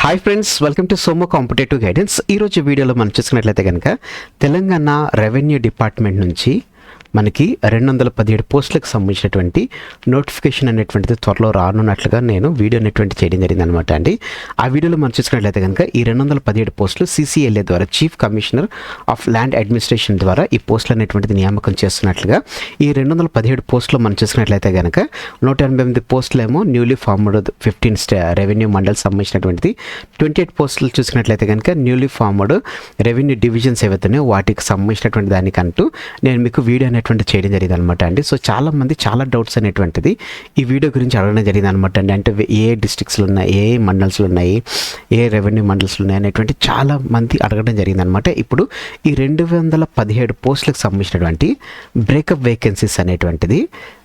Hi friends welcome to Somu competitive guidance ఈరోజు వీడియోలో మనం చూసుకున్నట్లయితే కనుక తెలంగాణ రెవెన్యూ డిపార్ట్మెంట్ నుంచి మనకి రెండు వందల పదిహేడు పోస్టులకు సంబంధించినటువంటి నోటిఫికేషన్ అనేటువంటిది త్వరలో రానున్నట్లుగా నేను వీడియో అనేటువంటి చేయడం జరిగింది అనమాట అండి. ఆ వీడియోలో మనం చూసుకున్నట్లయితే కనుక ఈ రెండు వందల పదిహేడు పోస్టులు సీసీఎల్ఏ ద్వారా chief commissioner of land administration ద్వారా ఈ పోస్టులు అనేటువంటిది నియామకం చేస్తున్నట్లుగా ఈ రెండు వందల పదిహేడు పోస్టులు మనం చూసుకున్నట్లయితే కనుక నూట ఎనభై ఎనిమిది పోస్టులు ఏమో newly formed fifteen stay revenue mandal సంబంధించినటువంటిది. ట్వంటీ ఎయిట్ పోస్టులు చూసుకున్నట్లయితే కనుక న్యూలీ ఫార్మ్డ్ రెవెన్యూ డివిజన్స్ ఏవైతున్నాయో వాటికి సంబంధించినటువంటి దానికంటూ నేను మీకు వీడియో అనేటువంటి చేయడం జరిగింది అనమాట అండి. సో చాలా మంది చాలా డౌట్స్ అనేటువంటిది ఈ వీడియో గురించి అడగడం జరిగింది అనమాట అండి. అంటే ఏ డిస్ట్రిక్ట్స్లో ఉన్నాయి ఏ మండల్స్లో ఉన్నాయి ఏ రెవెన్యూ మండల్స్లో ఉన్నాయి అనేటువంటి చాలా మంది అడగడం జరిగింది అనమాట ఇప్పుడు ఈ రెండు వందల పదిహేడు పోస్టులకు సంబంధించినటువంటి బ్రేకప్ వేకెన్సీస్ అనేటువంటిది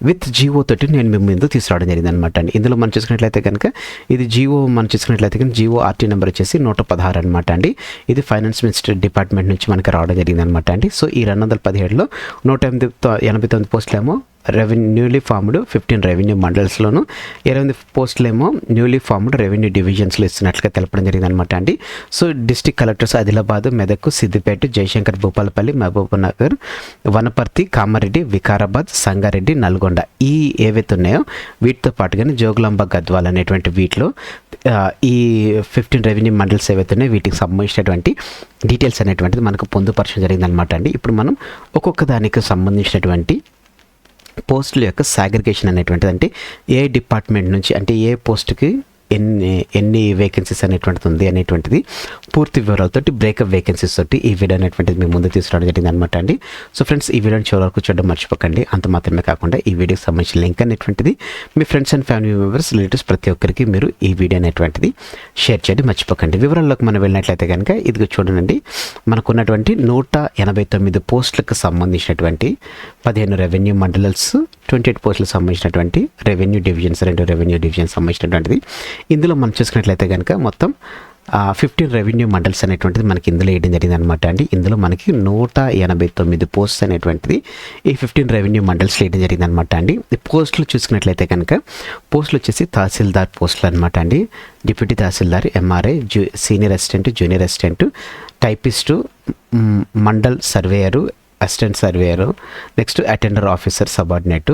విత్ జియో తోటి నేను మీ ముందు తీసుకురావడం జరిగింది అనమాట అండి. ఇందులో మనం చూసుకున్నట్లయితే కనుక ఇది జియో మనం చూసుకున్నట్లయితే కనుక జియో ఆర్టీ నెంబర్ వచ్చేసి నూట పదహారు అనమాట అండి. ఇది ఫైనాన్స్ మినిస్టర్ డిపార్ట్మెంట్ నుంచి మనకి రావడం జరిగింది అనమాట అండి. సో ఈ రెండు వందల పదిహేడులో నూట ఎనిమిది తొ- ఎనభై తొమ్మిది పోస్టులేమో revenue newly formed fifteen revenue మండల్స్లోను. ఇరవై పోస్టులేమో న్యూలీ ఫార్మ్డ్ రెవెన్యూ డివిజన్స్లో ఇస్తున్నట్లుగా తెలపడం జరిగింది అనమాట అండి. So district collectors Adilabad Medak Siddipet Jayashankar Bhupalpally Mahabubnagar Wanaparthy Kamareddy Vikarabad Sangareddy Nalgonda ఈ ఏవైతే ఉన్నాయో వీటితో పాటుగానే జోగులాంబ గద్వాల్ అనేటువంటి వీటిలో ఈ ఫిఫ్టీన్ రెవెన్యూ మండల్స్ ఏవైతే ఉన్నాయో వీటికి సంబంధించినటువంటి డీటెయిల్స్ అనేటువంటిది మనకు పొందుపరచడం జరిగింది అనమాట అండి. ఇప్పుడు మనం ఒక్కొక్క దానికి సంబంధించినటువంటి పోస్టుల యొక్క సాగ్రిగేషన్ అనేటువంటిది అంటే ఏ డిపార్ట్మెంట్ నుంచి అంటే ఏ పోస్ట్కి ఎన్ని ఎన్ని వేకెన్సీస్ అనేటువంటిది ఉంది అనేటువంటిది పూర్తి వివరాలతో బ్రేకప్ వేకెన్సీస్ తోటి ఈ వీడియో అనేటువంటిది మీ ముందు తీసుకురావడం జరిగింది అనమాట అండి. సో ఫ్రెండ్స్ ఈ వీడియోని చివరి వరకు చూడడం మర్చిపోకండి. అంత మాత్రమే కాకుండా ఈ వీడియోకి సంబంధించిన లింక్ అనేటువంటిది మీ friends and family members relatives ప్రతి ఒక్కరికి మీరు ఈ వీడియో అనేటువంటిది షేర్ చేయడం. మర్చిపోకండి. వివరాల్లోకి మనం వెళ్ళినట్లయితే కనుక ఇదిగో చూడండి. మనకున్నటువంటి నూట ఎనభై తొమ్మిది పోస్టులకు సంబంధించినటువంటి పదిహేను రెవెన్యూ మండలల్స్ ట్వంటీ ఎయిట్ పోస్టులకు సంబంధించినటువంటి రెవెన్యూ డివిజన్స్ రెండు రెవెన్యూ డివిజన్స్ సంబంధించినటువంటిది. ఇందులో మనం చూసుకున్నట్లయితే కనుక మొత్తం ఫిఫ్టీన్ రెవెన్యూ మండల్స్ అనేటువంటిది మనకి ఇందులో వేయడం జరిగింది అనమాట అండి. ఇందులో మనకి నూట ఎనభై తొమ్మిది పోస్ట్స్ అనేటువంటిది ఈ ఫిఫ్టీన్ రెవెన్యూ మండల్స్ వేయడం జరిగింది అనమాట అండి. ఈ పోస్టులు చూసుకున్నట్లయితే కనుక పోస్టులు వచ్చేసి తహసీల్దార్ పోస్టులు అనమాట అండి. డిప్యూటీ తహసీల్దార్ MRI zoo senior assistant junior assistant typist mandal surveyor assistant surveyor next attender officer subordinate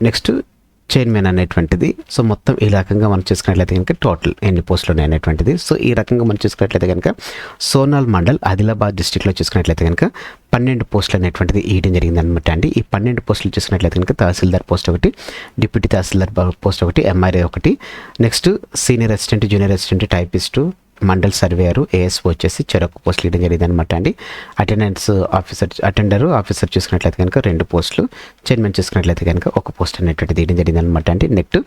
next chairman అనేటువంటిది. సో మొత్తం ఈ రకంగా మనం చూసుకున్నట్లయితే కనుక టోటల్ ఎన్ని పోస్టులు ఉన్నాయి అనేటువంటిది. సో ఈ రకంగా మనం చూసుకున్నట్లయితే కనుక సోనాల్ మండల్ ఆదిలాబాద్ డిస్టిక్లో చూసుకున్నట్లయితే కనుక పన్నెండు పోస్టులు అనేటువంటిది ఇవ్వడం జరిగింది అనమాట అండి. ఈ పన్నెండు పోస్టులు చూసుకున్నట్లయితే కనుక తహసీల్దార్ పోస్ట్ ఒకటి డిప్యూటీ తహసీల్దార్ పోస్ట్ ఒకటి ఎంఆర్ఏ ఒకటి. Next senior assistant junior assistant typist mandal surveyor AS వచ్చేసి చెరొక పోస్ట్ ఇవ్వడం జరిగింది అనమాట అండి. అటెండెన్స్ ఆఫీసర్ అటెండర్ ఆఫీసర్ చూసుకున్నట్లయితే కనుక రెండు పోస్టులు చైర్మన్ చూసుకున్నట్లయితే కనుక ఒక పోస్ట్ అనేటువంటిది ఇవ్వడం జరిగింది అనమాట అండి. నెక్స్ట్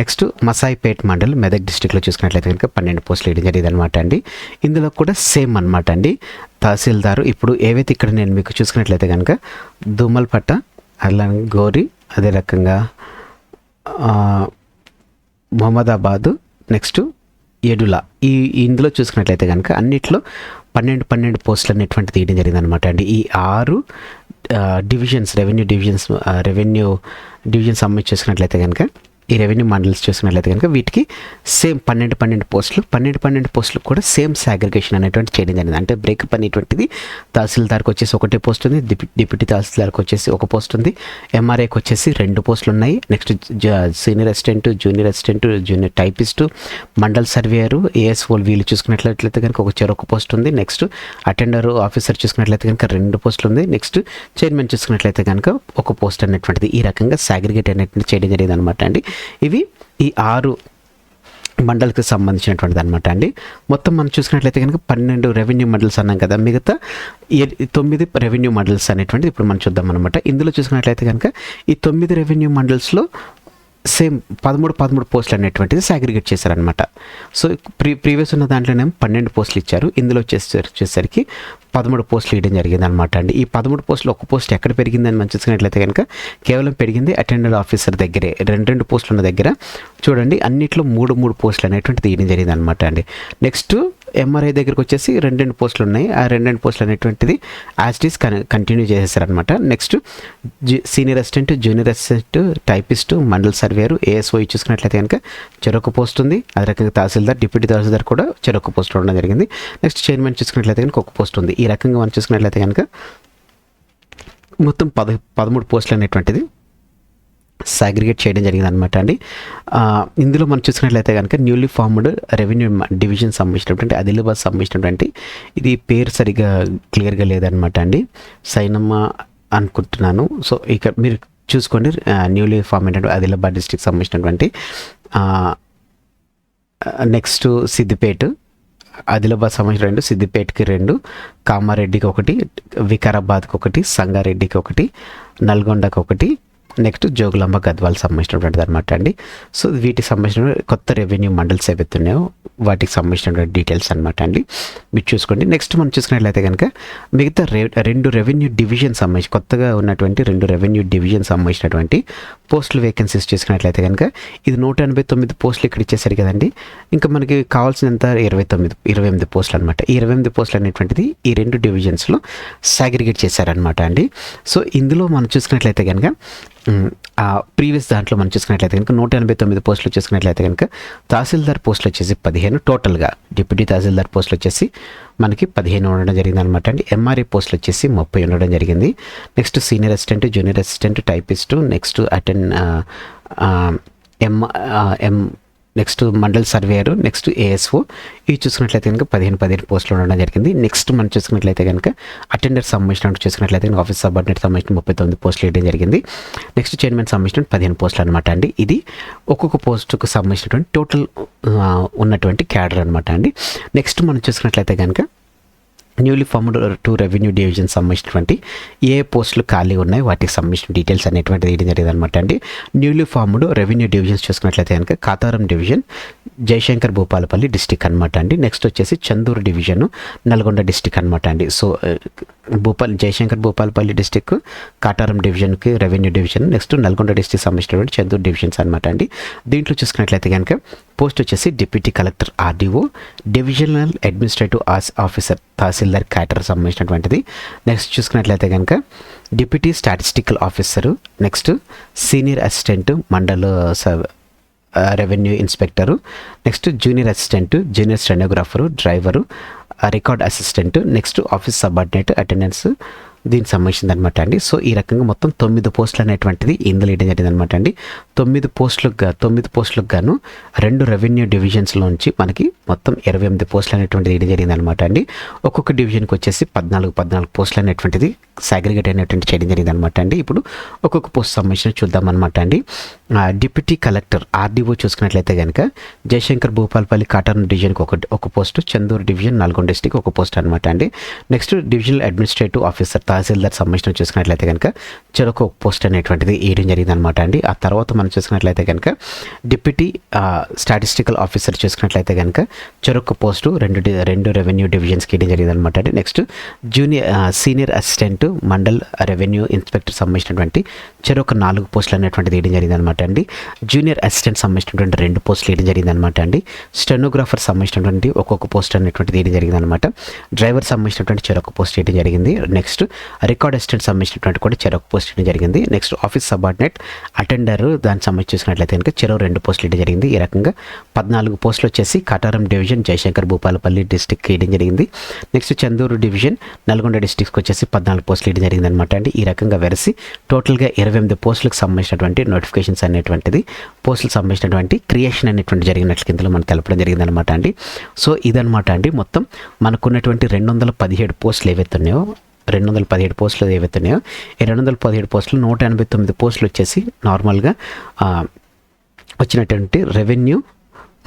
నెక్స్ట్ మసాయిపేట్ మండల్ మెదక్ డిస్టిక్లో చూసుకున్నట్లయితే కనుక పన్నెండు పోస్టులు ఇవ్వడం జరిగింది అనమాట అండి. ఇందులో కూడా సేమ్ అనమాట అండి. తహసీల్దారు ఇప్పుడు ఏవైతే ఇక్కడ నేను మీకు చూసుకున్నట్లయితే కనుక దుమల్పట్ట అలా గోరి అదే రకంగా మహమ్మదాబాదు మొహమ్మదాబాదు నెక్స్ట్ ఏడుల ఈ ఇందులో చూసుకున్నట్లయితే కనుక అన్నిట్లో పన్నెండు పన్నెండు పోస్టులు అనేటువంటి తీయడం జరిగింది అనమాట అండి. ఈ ఆరు divisions revenue divisions revenue divisions submit చూసుకున్నట్లయితే కనుక ఈ రెవెన్యూ మండల్స్ చూసుకున్నట్లయితే కనుక వీటికి సేమ్ పన్నెండు పన్నెండు పోస్టులు పన్నెండు పన్నెండు పోస్టులు కూడా సేమ్ సాగ్రిగేషన్ అనేటువంటి చేయడం జరిగింది. అంటే బ్రేకప్ అనేటువంటిది తహసీల్దార్కి వచ్చేసి ఒకటే పోస్ట్ ఉంది డిప్యూటీ తహసీల్దార్కి వచ్చేసి ఒక పోస్ట్ ఉంది ఎంఆర్ఏకి వచ్చేసి రెండు పోస్టులు ఉన్నాయి. Next senior assistant junior assistant junior typist mandal surveyor ఏఎస్ఓల్ వీళ్ళు చూసుకున్నట్లయితే కనుక ఒక చెరొక పోస్ట్ ఉంది. నెక్స్ట్ అటెండర్ ఆఫీసర్ చూసుకున్నట్లయితే కనుక రెండు పోస్టులు ఉంది నెక్స్ట్ చైర్మన్ చూసుకున్నట్లయితే కనుక ఒక పోస్ట్ అనేటువంటిది ఈ రకంగా సాగ్రిగేట్ అనేటువంటి చేయడం జరిగింది అనమాట అండి. ఇవి ఈ ఆరు మండల్కి సంబంధించినటువంటిది అనమాట అండి. మొత్తం మనం చూసుకున్నట్లయితే కనుక పన్నెండు రెవెన్యూ మండల్స్ అన్నాం కదా మిగతా తొమ్మిది రెవెన్యూ మండల్స్ అనేటువంటిది ఇప్పుడు మనం చూద్దాం అనమాట ఇందులో చూసుకున్నట్లయితే కనుక ఈ తొమ్మిది రెవెన్యూ మండల్స్లో సేమ్ పదమూడు పదమూడు పోస్టులు అనేటువంటిది సాగ్రిగేట్ చేశారనమాట సో ప్రీ ప్రీవియస్ ఉన్న దాంట్లోనేమో పన్నెండు పోస్టులు ఇచ్చారు. ఇందులో వచ్చేసరికి పదమూడు పోస్టులు ఇవ్వడం జరిగింది అనమాట అండి. ఈ పదమూడు పోస్టులు ఒక పోస్ట్ ఎక్కడ పెరిగిందని మనం చూసుకున్నట్లయితే కనుక కేవలం పెరిగింది అటెండెడ్ ఆఫీసర్ దగ్గరే. రెండు రెండు పోస్టులు ఉన్న దగ్గర. చూడండి అన్నిట్లో మూడు మూడు పోస్టులు అనేటువంటిది ఇవ్వడం జరిగింది అనమాట అండి. నెక్స్ట్ ఎంఆర్ఐ దగ్గరికి వచ్చేసి రెండు రెండు పోస్టులు ఉన్నాయి. ఆ రెండు రెండు పోస్టులు అనేటువంటిది as it con continue చేసేసారనమాట next senior assistant junior assistant typist mandal surveyor ASO చూసుకున్నట్లయితే కనుక చెరొక పోస్ట్ ఉంది. అదే రకంగా తహసీల్దార్ డిప్యూటీ తహసీల్దార్ కూడా చెరొక పోస్ట్ ఉండడం జరిగింది. నెక్స్ట్ చైర్మన్ చూసుకున్నట్లయితే కనుక ఒక పోస్ట్ ఉంది. ఈ రకంగా మనం చూసుకున్నట్లయితే కనుక మొత్తం పద పదమూడు పోస్టులు అనేటువంటిది. సాగ్రిగేట్ చేయడం జరిగింది అనమాట అండి ఇందులో మనం చూసుకున్నట్లయితే కనుక న్యూలీ ఫార్మ్డ్ రెవెన్యూ డివిజన్ సంబంధించినటువంటి ఆదిలాబాద్ సంబంధించినటువంటి ఇది పేరు సరిగా క్లియర్గా లేదనమాట అండి. సైనమ్మ అనుకుంటున్నాను. సో ఇక్కడ మీరు చూసుకోండి న్యూలీ ఫార్మ్ అయినటువంటి ఆదిలాబాద్ డిస్టిక్ సంబంధించినటువంటి నెక్స్ట్ సిద్దిపేట ఆదిలాబాద్ సంబంధించిన రెండు సిద్దిపేటకి రెండు కామారెడ్డికి ఒకటి వికారాబాద్కి ఒకటి సంగారెడ్డికి ఒకటి నల్గొండకి ఒకటి నెక్స్ట్ జోగులాంబ గద్వాల్ సంబంధించినటువంటిది అనమాట అండి. సో వీటికి సంబంధించిన కొత్త రెవెన్యూ మండల్స్ ఏవైతున్నాయో వాటికి సంబంధించినటువంటి డీటెయిల్స్ అనమాట అండి. మీరు చూసుకోండి. నెక్స్ట్ మనం చూసుకున్నట్లయితే కనుక మిగతా రే రెండు రెవెన్యూ డివిజన్ సంబంధించి కొత్తగా ఉన్నటువంటి రెండు రెవెన్యూ డివిజన్ సంబంధించినటువంటి పోస్టులు వేకెన్సీస్ చూసుకున్నట్లయితే కనుక ఇది నూట ఎనభై తొమ్మిది పోస్టులు ఇక్కడ ఇచ్చేసరి కదండి. ఇంకా మనకి కావాల్సినంత ఇరవై తొమ్మిది ఇరవై ఎనిమిది పోస్టులు అనమాట ఈ ఇరవై ఎనిమిది పోస్టులు అనేటువంటిది ఈ రెండు డివిజన్స్లో సాగ్రిగేట్ చేశారనమాట అండి. సో ఇందులో మనం చూసుకున్నట్లయితే కనుక ప్రీవియస్ దాంట్లో మనం చూసుకున్నట్లయితే కనుక నూట ఎనభై తొమ్మిది పోస్టులు చూసుకున్నట్లయితే కనుక తహసీల్దార్ పోస్టులు వచ్చేసి పదిహేను టోటల్గా. డిప్యూటీ తహసీల్దార్ పోస్టులు వచ్చేసి మనకి పదిహేను ఉండడం జరిగింది అనమాట అండి. ఎంఆర్ఏ పోస్టులు వచ్చేసి ముప్పై ఉండడం జరిగింది. Next senior assistant junior assistant typist next attend M M next mandal surveyor next ASO ఇవి చూసుకున్నట్లయితే కనుక పదిహేను పదిహేను పోస్టులు ఉండడం జరిగింది. నెక్స్ట్ మనం చూసుకున్నట్లయితే కనుక అటెండర్ సంబంధించిన చూసుకున్నట్లయితే కనుక ఆఫీస్ సబార్డినేట్ సంబంధించిన ముప్పై తొమ్మిది పోస్టులు వేయడం జరిగింది. నెక్స్ట్ చైర్మన్ సంబంధించిన పదిహేను పోస్టులు అనమాట అండి. ఇది ఒక్కొక్క పోస్టుకు సంబంధించినటువంటి టోటల్ ఉన్నటువంటి క్యాడర్ అనమాట అండి. నెక్స్ట్ మనం చూసుకున్నట్లయితే కనుక newly formed two revenue division సంబంధించినటువంటి ఏ పోస్టులు ఖాళీ ఉన్నాయి? వాటికి సంబంధించిన డీటెయిల్స్ అనేటువంటిది ఇవ్వడం జరిగింది అనమాట అండి. న్యూలీ ఫార్మ్డ్ రెవెన్యూ డివిజన్స్ చూసుకున్నట్లయితే కనుక కాతారం డివిజన్ జయశంకర్ భూపాలపల్లి డిస్టిక్ అనమాట అండి. నెక్స్ట్ వచ్చేసి చందూరు డివిజన్ నల్గొండ డిస్టిక్ అనమాట అండి. సో భూపాల్ జయశంకర్ భూపాలపల్లి డిస్టిక్ కాటారం డివిజన్కి revenue division next Nalgonda district సంబంధించినటువంటి చందూరు డివిజన్స్ అనమాట అండి. దీంట్లో చూసుకున్నట్లయితే కనుక పోస్ట్ వచ్చేసి deputy collector RDO divisional administrative officer Tahsildar cadre సంబంధించినటువంటిది నెక్స్ట్ చూసుకున్నట్లయితే కనుక deputy statistical officer next senior assistant mandal స- revenue inspector next junior assistant junior stenographer driver record assistant next office subordinate attendance దీనికి సంబంధించింది అనమాట అండి. So ఈ రకంగా మొత్తం తొమ్మిది పోస్టులు అనేటువంటిది ఇందులో వేయడం జరిగింది అనమాట అండి. తొమ్మిది పోస్టులకుగా తొమ్మిది పోస్టులకు గాను రెండు రెవెన్యూ డివిజన్స్లోంచి మనకి మొత్తం ఇరవై ఎనిమిది పోస్టులు అనేటువంటిది వేయడం జరిగింది అనమాట అండి. ఒక్కొక్క డివిజన్కి వచ్చేసి పద్నాలుగు పద్నాలుగు పోస్టులు అనేటువంటిది సాగ్రిగేట్ అయినటువంటి చేయడం జరిగింది అనమాట అండి. ఇప్పుడు ఒక్కొక్క పోస్ట్ సంబంధించిన చూద్దాం అనమాట అండి డిప్యూటీ కలెక్టర్ ఆర్డీఓ చూసుకున్నట్లయితే కనుక జయశంకర్ భూపాల్పల్లి కాటన్ డివిజన్కి ఒక ఒక post Chandur division Nalgonda district ఒక పోస్ట్ అనమాట అండి. Next divisional administrative officer Tahsildar సంబంధించిన చూసుకున్నట్లయితే కనుక చెరొక పోస్ట్ అనేటువంటిది వేయడం జరిగింది అనమాట అండి. ఆ తర్వాత మనం చూసుకున్నట్లయితే కనుక డిప్యూటీ స్టాటిస్టికల్ ఆఫీసర్ చూసుకున్నట్లయితే కనుక చెరొక పోస్టు రెండు రెండు రెవెన్యూ డివిజన్స్కి వేయడం జరిగింది అనమాట అండి. Next junior senior assistant mandal revenue inspector సంబంధించినటువంటి చెరొక నాలుగు పోస్టులు అనేటువంటిది వేయడం జరిగింది అనమాట అండి. జూనియర్ అసిస్టెంట్ సంబంధించినటువంటి రెండు పోస్టులు వేయడం జరిగింది అనమాట అండి. స్టెనోగ్రాఫర్ సంబంధించినటువంటి ఒక్కొక్క పోస్ట్ అనేటువంటిది వేయడం జరిగింది అనమాట డ్రైవర్ సంబంధించినటువంటి చెరొక పోస్ట్ వేయడం జరిగింది. నెక్స్ట్ రికార్డ్ అసిస్టెంట్ సంబంధించినటువంటి కూడా చెరొక పోస్ట్ వేయడం జరిగింది. నెక్స్ట్ ఆఫీస్ సబార్డినేట్ అటెండర్ దానికి సంబంధించి చూసినట్లయితే కనుక చెరో రెండు పోస్టులు ఇవ్వడం జరిగింది. ఈ రకంగా పద్నాలుగు పోస్టులు వచ్చేసి కటారం డివిజన్ జయశంకర్ భూపాలపల్లి డిస్టిక్కి వేయడం జరిగింది. నెక్స్ట్ చందూరు డివిజన్ నల్గొండ డిస్టిక్స్కి వచ్చేసి పద్నాలుగు పోస్టులు ఇవ్వడం జరిగింది అనమాట అండి. ఈ రకంగా వెరసి టోటల్గా ఇరవై ఎనిమిది పోస్టులకు సంబంధించినటువంటి నోటిఫికేషన్స్ అనేటువంటిది పోస్టులకు సంబంధించినటువంటి క్రియేషన్ అనేటువంటి జరిగినట్లు కిందలో మనకు తెలపడం జరిగింది అనమాట అండి. సో ఇదనమాట అండి మొత్తం. మనకున్నటువంటి రెండు వందల పదిహేడు పోస్టులు ఏవైతే ఉన్నాయో రెండు వందల పదిహేడు పోస్టులు ఏవైతే ఈ రెండు వందల పదిహేడు పోస్టులు నూట ఎనభై తొమ్మిది పోస్టులు వచ్చేసి నార్మల్గా వచ్చినటువంటి రెవెన్యూ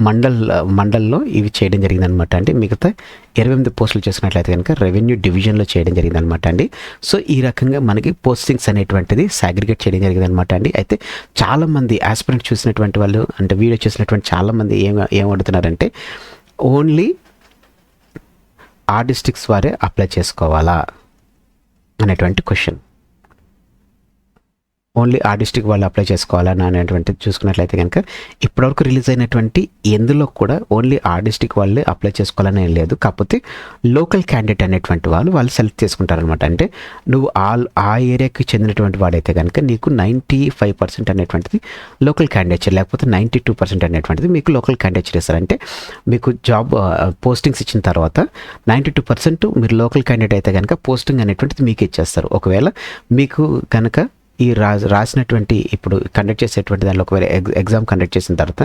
మండల్ మండల్లో ఇవి చేయడం జరిగిందనమాట అండి. మిగతా ఇరవై ఎనిమిది పోస్టులు చేసినట్లయితే కనుక రెవెన్యూ డివిజన్లో చేయడం జరిగిందనమాట అండి. సో ఈ రకంగా మనకి పోస్టింగ్స్ అనేటువంటిది సాగ్రిగేట్ చేయడం జరిగిందనమాట అండి. అయితే చాలామంది ఆస్పిరెంట్ చూసినటువంటి వాళ్ళు అంటే వీడియో చూసినటువంటి చాలామంది ఏం ఏం అడుగుతున్నారంటే ఓన్లీ ఆ డిస్ట్రిక్ట్స్ వారే అప్లై చేసుకోవాలా? అనేటువంటి క్వశ్చన్. ఓన్లీ ఆ డిస్టిక్ వాళ్ళు అప్లై చేసుకోవాలని అనేటువంటిది చూసుకున్నట్లయితే కనుక ఇప్పటివరకు రిలీజ్ అయినటువంటి ఎందులో కూడా ఓన్లీ ఆ డిస్టిక్ వాళ్ళే అప్లై చేసుకోవాలని ఏం లేదు. కాకపోతే లోకల్ క్యాండిడేట్ అనేటువంటి వాళ్ళు వాళ్ళు సెలెక్ట్ చేసుకుంటారనమాట అంటే నువ్వు ఆ ఆ ఏరియాకి చెందినటువంటి వాడైతే కనుక నీకు నైంటీ ఫైవ్ పర్సెంట్ అనేటువంటిది లోకల్ క్యాండిడేచర్ లేకపోతే నైంటీ టూ పర్సెంట్ అనేటువంటిది మీకు లోకల్ క్యాండిడేచర్ ఇస్తారంటే మీకు జాబ్ పోస్టింగ్స్ ఇచ్చిన తర్వాత నైంటీ టూ పర్సెంట్ మీరు లోకల్ క్యాండిడేట్ అయితే కనుక పోస్టింగ్ అనేటువంటిది మీకు ఇచ్చేస్తారు. ఒకవేళ మీకు కనుక ఈ రా రాసినటువంటి ఇప్పుడు కండక్ట్ చేసేటువంటి దానిలో ఒకవేళ ఎగ్ ఎగ్జామ్ కండక్ట్ చేసిన తర్వాత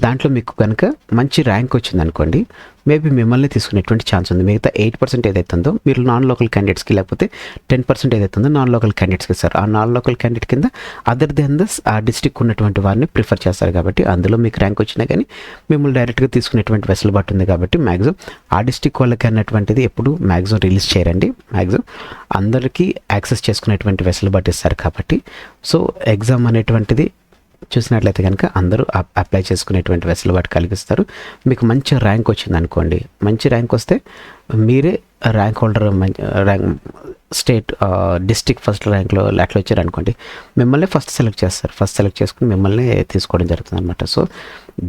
దాంట్లో మీకు కనుక మంచి ర్యాంక్ వచ్చిందనుకోండి మేబీ మిమ్మల్ని తీసుకునేటువంటి ఛాన్స్ ఉంది. మిగతా ఎయిట్ పర్సెంట్ ఏదైతే ఉందో మీరు నాన్ లోకల్ క్యాండిడేట్స్కి లేకపోతే టెన్ పర్సెంట్ ఏదైతే ఉందో నాన్ లోకల్ క్యాండిడేట్స్కి ఇస్తారు ఆ నాన్ లోకల్ క్యాండిడేట్ కింద అదర్ దెన్ దస్ ఆ డిస్టిక్ ఉన్నటువంటి వారిని ప్రిఫర్ చేస్తారు కాబట్టి అందులో మీకు ర్యాంక్ వచ్చినా కానీ మిమ్మల్ని డైరెక్ట్గా తీసుకునేటువంటి వెసులుబాటు ఉంది కాబట్టి మ్యాక్సిమం ఆ డిస్టిక్ వాళ్ళకి అన్నటువంటిది ఎప్పుడు మ్యాక్సిమం రిలీజ్ చేయరండి. మ్యాక్సిమం అందరికీ యాక్సెస్ చేసుకునేటువంటి వెసులుబాటు ఇస్తారు కాబట్టి. సో ఎగ్జామ్ అనేటువంటిది చూసినట్లయితే కనుక అందరూ అప్లై చేసుకునేటువంటి వెసులుబాటు కలిగిస్తారు. మీకు మంచి ర్యాంక్ వచ్చింది అనుకోండి. మంచి ర్యాంక్ వస్తే మీరే ర్యాంక్ హోల్డర్ మంచి ర్యాంక్ స్టేట్ డిస్టిక్ ఫస్ట్ ర్యాంక్లో అట్లా వచ్చారు అనుకోండి మిమ్మల్ని ఫస్ట్ సెలెక్ట్ చేస్తారు. ఫస్ట్ సెలెక్ట్ చేసుకుని మిమ్మల్ని తీసుకోవడం జరుగుతుంది అనమాట సో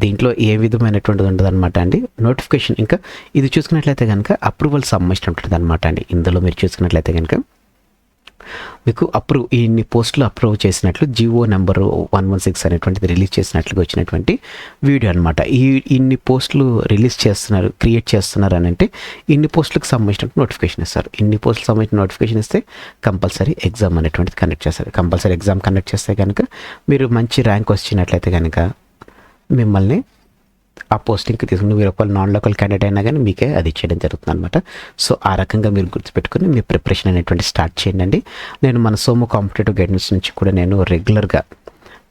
దీంట్లో ఏ విధమైనటువంటిది ఉండదు అనమాట అండి. నోటిఫికేషన్ ఇంకా ఇది చూసుకున్నట్లయితే కనుక అప్రూవల్ సంబంధించి ఉంటుంది అనమాట అండి. ఇందులో మీరు చూసుకున్నట్లయితే కనుక మీకు అప్రూవ్ ఇన్ని పోస్టులు అప్రూవ్ చేసినట్లు GO number one one six అనేటువంటిది రిలీజ్ చేసినట్లుగా వచ్చినటువంటి వీడియో అనమాట ఈ ఇన్ని పోస్టులు రిలీజ్ చేస్తున్నారు క్రియేట్ చేస్తున్నారు అని అంటే ఇన్ని పోస్టులకు సంబంధించిన నోటిఫికేషన్ ఇస్తారు. ఇన్ని పోస్టులకు సంబంధించిన నోటిఫికేషన్ ఇస్తే కంపల్సరీ ఎగ్జామ్ అనేటువంటిది కండక్ట్ చేస్తారు. కంపల్సరీ ఎగ్జామ్ కండక్ట్ చేస్తే కనుక మీరు మంచి ర్యాంక్ వచ్చినట్లయితే కనుక మిమ్మల్ని ఆ పోస్టింగ్కి తీసుకుని మీరు ఒకవేళ నాన్ లోకల్ క్యాండిడేట్ అయినా కానీ మీకే అది చేయడం జరుగుతుంది అనమాట సో ఆ రకంగా మీరు గుర్తుపెట్టుకుని మీ ప్రిపరేషన్ అనేటువంటి స్టార్ట్ చేయండి నేను మన సోము కాంపిటేటివ్ గైడెన్స్ నుంచి కూడా నేను రెగ్యులర్గా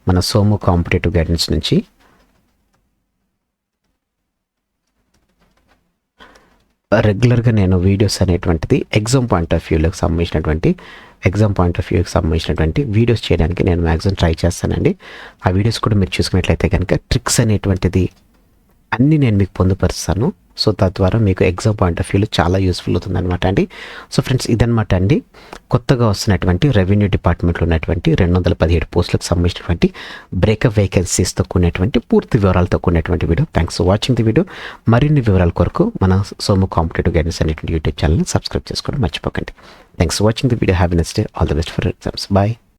మన సోము కాంపిటేటివ్ గైడెన్స్ నుంచి రెగ్యులర్గా నేను వీడియోస్ అనేటువంటిది ఎగ్జామ్ పాయింట్ ఆఫ్ వ్యూలోకి సంబంధించినటువంటి ఎగ్జామ్ పాయింట్ ఆఫ్ వ్యూకి సంబంధించినటువంటి వీడియోస్ చేయడానికి నేను మ్యాక్సిమం ట్రై చేస్తానండి. ఆ వీడియోస్ కూడా మీరు చూసుకున్నట్లయితే కనుక ట్రిక్స్ అనేటువంటిది అన్నీ నేను మీకు పొందుపరుస్తాను. సో తద్వారా మీకు ఎగ్జామ్ పాయింట్ ఆఫ్ వ్యూలో చాలా యూస్ఫుల్ అవుతుంది అనమాట అండి. సో ఫ్రెండ్స్ ఇదనమాట అండి. కొత్తగా వస్తున్నటువంటి రెవెన్యూ డిపార్ట్మెంట్లో ఉన్నటువంటి రెండు వందల పదిహేడు పోస్టులకు సంబంధించినటువంటి బ్రేకప్ వేకెన్సీస్తో కూడినటువంటి పూర్తి వివరాలతో కూడినటువంటి video thanks for watching the video మరిన్ని వివరాల కొరకు మన సోము కాంపిటేటివ్ గైడెన్స్ అనేటువంటి యూట్యూబ్ ఛానల్ని సబ్స్క్రైబ్ చేసుకోవడం మర్చిపోకండి. Thanks for watching the video happiness day all the best for exams bye